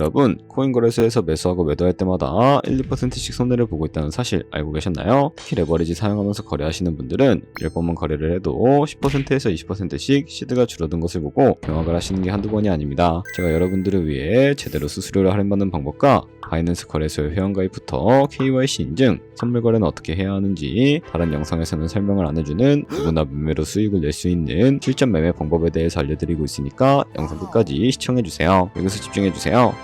여러분, 코인 거래소에서 매수하고 매도할 때마다 1, 2%씩 손해를 보고 있다는 사실 알고 계셨나요? 특히 레버리지 사용하면서 거래하시는 분들은 10번만 거래를 해도 10%에서 20%씩 시드가 줄어든 것을 보고 경악을 하시는 게 한두 번이 아닙니다. 제가 여러분들을 위해 제대로 수수료를 할인받는 방법과 바이낸스 거래소의 회원가입부터 KYC 인증, 선물 거래는 어떻게 해야 하는지 다른 영상에서는 설명을 안 해주는 누구나 매매로 수익을 낼 수 있는 실전 매매 방법에 대해서 알려드리고 있으니까 영상 끝까지 시청해주세요. 여기서 집중해주세요.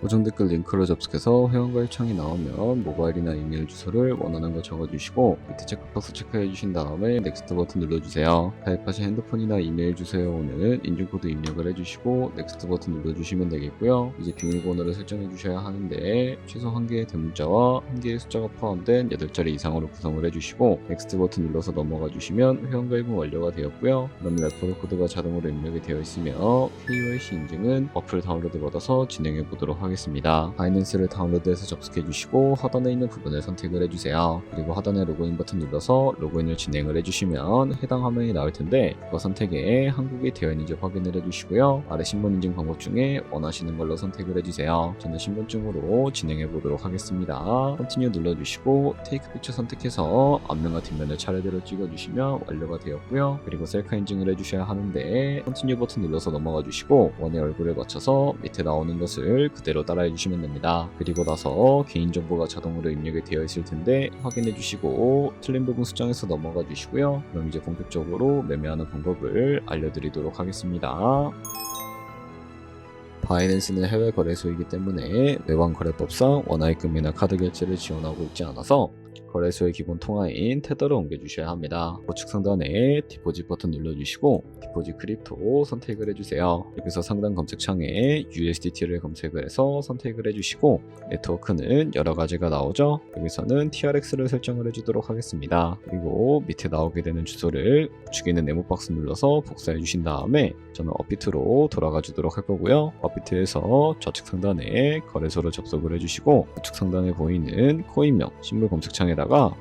고정 댓글 링크로 접속해서 회원가입 창이 나오면 모바일이나 이메일 주소를 원하는 거 적어주시고 밑에 체크박스 체크해 주신 다음에 넥스트 버튼 눌러주세요. 가입하신 핸드폰이나 이메일 주소에 오는 인증코드 입력을 해주시고 넥스트 버튼 눌러주시면 되겠고요. 이제 비밀번호를 설정해 주셔야 하는데 최소 한 개의 대문자와 한 개의 숫자가 포함된 8자리 이상으로 구성을 해주시고 넥스트 버튼 눌러서 넘어가 주시면 회원가입은 완료가 되었고요. 그럼 레퍼럴 코드가 자동으로 입력이 되어 있으며 KYC 인증은 어플 다운로드 받아서 진행해 보도록 하겠습니다. 바이낸스를 다운로드해서 접속해 주시고 하단에 있는 부분을 선택을 해주세요. 그리고 하단에 로그인 버튼 눌러서 로그인을 진행을 해주시면 해당 화면이 나올 텐데 그 선택에 한국이 되어 있는지 확인을 해주시고요. 아래 신분 인증 방법 중에 원하시는 걸로 선택을 해주세요. 저는 신분증으로 진행해 보도록 하겠습니다. 컨티뉴 눌러주시고 테이크 픽처 선택해서 앞면과 뒷면을 차례대로 찍어주시면 완료가 되었고요. 그리고 셀카 인증을 해주셔야 하는데 컨티뉴 버튼 눌러서 넘어가 주시고 원의 얼굴을 맞춰서 밑에 나오는 것을 그대로 따라해 주시면 됩니다. 그리고 나서 개인정보가 자동으로 입력이 되어 있을 텐데 확인해 주시고 틀린 부분 수정해서 넘어가 주시고요. 그럼 이제 본격적으로 매매하는 방법을 알려드리도록 하겠습니다. 바이낸스는 해외 거래소이기 때문에 외환 거래법상 원화입금이나 카드 결제를 지원하고 있지 않아서 거래소의 기본 통화인 테더를 옮겨주셔야 합니다. 우측 상단에 디포짓 버튼 눌러주시고 디포짓 크립토 선택을 해주세요. 여기서 상단 검색창에 USDT를 검색을 해서 선택을 해주시고 네트워크는 여러 가지가 나오죠. 여기서는 TRX를 설정을 해주도록 하겠습니다. 그리고 밑에 나오게 되는 주소를 우측에 있는 네모 박스 눌러서 복사해 주신 다음에 저는 업비트로 돌아가 주도록 할 거고요. 업비트에서 좌측 상단에 거래소를 접속을 해주시고 우측 상단에 보이는 코인명 신물 검색창 에다가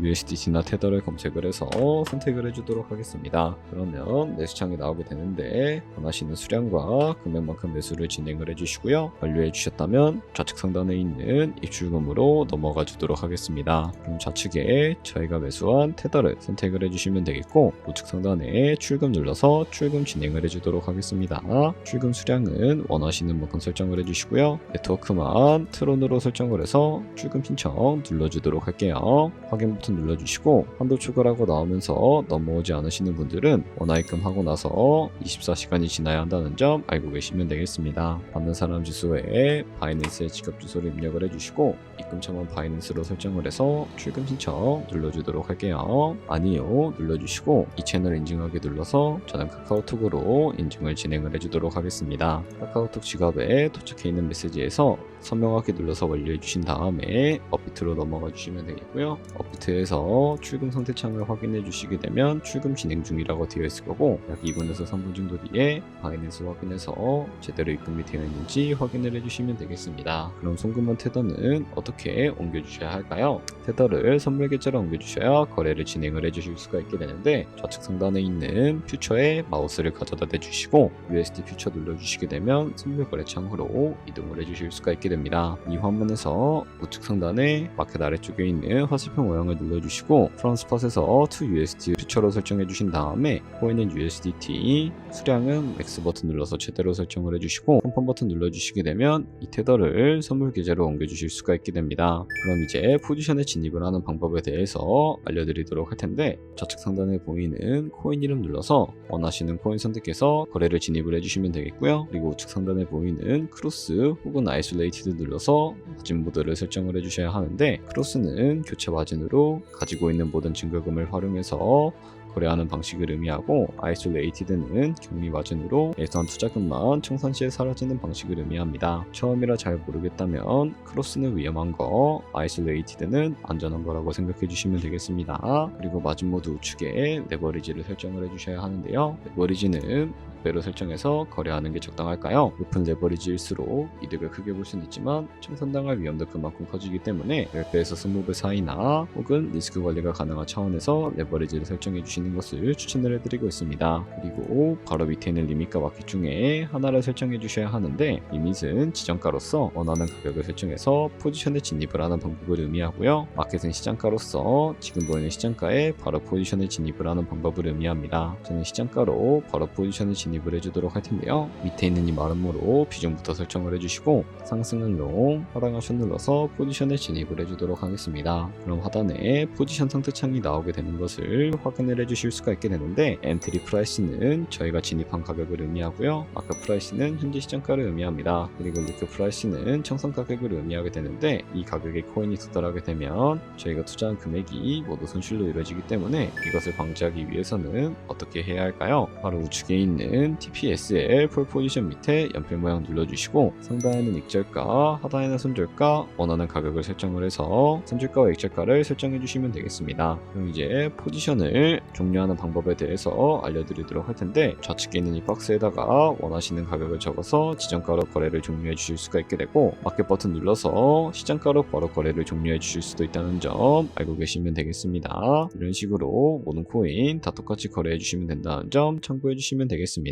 USDT나 테더를 검색을 해서 선택을 해주도록 하겠습니다. 그러면 매수창이 나오게 되는데 원하시는 수량과 금액만큼 매수를 진행을 해주시고요. 완료해 주셨다면 좌측 상단에 있는 입출금으로 넘어가 주도록 하겠습니다. 그럼 좌측에 저희가 매수한 테더를 선택을 해주시면 되겠고 우측 상단에 출금 눌러서 출금 진행을 해주도록 하겠습니다. 출금 수량은 원하시는 만큼 설정을 해주시고요. 네트워크만 트론으로 설정을 해서 출금 신청 눌러주도록 할게요. 확인 버튼 눌러주시고 한도 추가라고 나오면서 넘어오지 않으시는 분들은 원화입금 하고 나서 24시간이 지나야 한다는 점 알고 계시면 되겠습니다. 받는 사람 주소에 바이낸스의 지급 주소를 입력을 해주시고 입금처만 바이낸스로 설정을 해서 출금 신청 눌러주도록 할게요. 아니요 눌러주시고 이 채널 인증하기 눌러서 저는 카카오톡으로 인증을 진행을 해주도록 하겠습니다. 카카오톡 지갑에 도착해 있는 메시지에서 선명하게 눌러서 완료해 주신 다음에 업비트로 넘어가 주시면 되겠고요. 업비트 에서 출금 상태 창을 확인해 주시게 되면 출금 진행 중이라고 되어 있을 거고 약 2분에서 3분 정도 뒤에 바이낸스 확인해서 제대로 입금이 되어 있는지 확인을 해주시면 되겠습니다. 그럼 송금한 테더는 어떻게 옮겨주셔야 할까요? 테더를 선물 계좌로 옮겨주셔야 거래를 진행을 해주실 수가 있게 되는데 좌측 상단에 있는 퓨처에 마우스를 가져다 대주시고 USD 퓨처 눌러주시게 되면 선물 거래 창으로 이동을 해주실 수가 있게 됩니다. 이 화면에서 우측 상단에 마켓 아래쪽에 있는 화살표 모양을 눌러주시고 프롬 스팟에서 to USD 퓨처로 설정해 주신 다음에 코인은 USDT 수량은 맥스 버튼 눌러서 최대로 설정을 해주시고 컨펌 버튼 눌러주시게 되면 이 테더를 선물 계좌로 옮겨주실 수가 있게 됩니다. 그럼 이제 포지션에 진입을 하는 방법에 대해서 알려드리도록 할 텐데 좌측 상단에 보이는 코인 이름 눌러서 원하시는 코인 선택해서 거래를 진입을 해주시면 되겠고요. 그리고 우측 상단에 보이는 크로스 혹은 아이솔레이티드 눌러서 마진 모드를 설정을 해주셔야 하는데 크로스는 교체 마진으로 가지고 있는 모든 증거금을 활용해서 거래하는 방식을 의미하고 아이솔레이티드는 격리 마진으로 예산 투자금만 청산 시에 사라지는 방식을 의미합니다. 처음이라 잘 모르겠다면 크로스는 위험한 거, 아이솔레이티드는 안전한 거라고 생각해 주시면 되겠습니다. 그리고 마진 모드 우측에 레버리지를 설정을 해주셔야 하는데요. 레버리지는 6배로 설정해서 거래하는 게 적당할까요? 높은 레버리지일수록 이득을 크게 볼 수는 있지만 청산당할 위험도 그만큼 커지기 때문에 10배에서 20배 사이나 혹은 리스크 관리가 가능한 차원에서 레버리지를 설정해 주시는 것을 추천을 해드리고 있습니다. 그리고 바로 밑에 있는 리밋과 마켓 중에 하나를 설정해 주셔야 하는데 리밋은 지정가로서 원하는 가격을 설정해서 포지션에 진입을 하는 방법을 의미하고요. 마켓은 시장가로서 지금 보이는 시장가에 바로 포지션에 진입을 하는 방법을 의미합니다. 저는 시장가로 바로 포지션에 진입 을 해주도록 할 텐데요. 밑에 있는 이 마름모로 비중부터 설정을 해주시고 상승은 롱, 하락은 숏 눌러서 포지션에 진입을 해주도록 하겠습니다. 그럼 하단에 포지션 상태 창이 나오게 되는 것을 확인을 해주실 수가 있게 되는데 엔트리 프라이스는 저희가 진입한 가격을 의미하고요. 마크 프라이스는 현재 시장가를 의미합니다. 그리고 리크 프라이스는 청산 가격을 의미하게 되는데 이 가격에 코인이 도달하게 되면 저희가 투자한 금액이 모두 손실로 이루어지기 때문에 이것을 방지하기 위해서는 어떻게 해야 할까요? 바로 우측에 있는 TPSL 폴 포지션 밑에 연필 모양 눌러주시고 상단에는 익절가, 하단에는 손절가 원하는 가격을 설정을 해서 손절가와 익절가를 설정해 주시면 되겠습니다. 그럼 이제 포지션을 종료하는 방법에 대해서 알려드리도록 할 텐데 좌측에 있는 이 박스에다가 원하시는 가격을 적어서 지정가로 거래를 종료해 주실 수가 있게 되고 마켓 버튼 눌러서 시장가로 바로 거래를 종료해 주실 수도 있다는 점 알고 계시면 되겠습니다. 이런 식으로 모든 코인 다 똑같이 거래해 주시면 된다는 점 참고해 주시면 되겠습니다.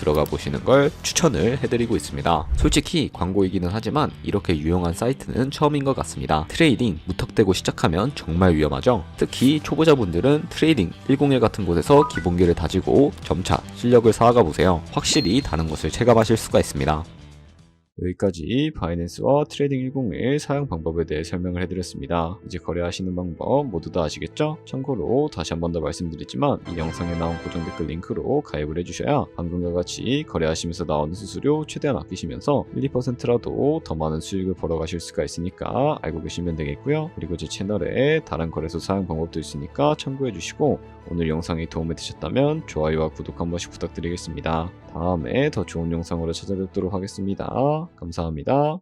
들어가 보시는 걸 추천을 해드리고 있습니다. 솔직히 광고이기는 하지만 이렇게 유용한 사이트는 처음인 것 같습니다. 트레이딩 무턱대고 시작하면 정말 위험하죠. 특히 초보자분들은 트레이딩 101 같은 곳에서 기본기를 다지고 점차 실력을 쌓아가 보세요. 확실히 다른 것을 체감하실 수가 있습니다. 여기까지 바이낸스와 트레이딩 101 사용 방법에 대해 설명을 해드렸습니다. 이제 거래하시는 방법 모두 다 아시겠죠? 참고로 다시 한 번 더 말씀드리지만 이 영상에 나온 고정 댓글 링크로 가입을 해주셔야 방금과 같이 거래하시면서 나오는 수수료 최대한 아끼시면서 1, 2%라도 더 많은 수익을 벌어가실 수가 있으니까 알고 계시면 되겠고요. 그리고 제 채널에 다른 거래소 사용 방법도 있으니까 참고해주시고 오늘 영상이 도움이 되셨다면 좋아요와 구독 한 번씩 부탁드리겠습니다. 다음에 더 좋은 영상으로 찾아뵙도록 하겠습니다. 감사합니다.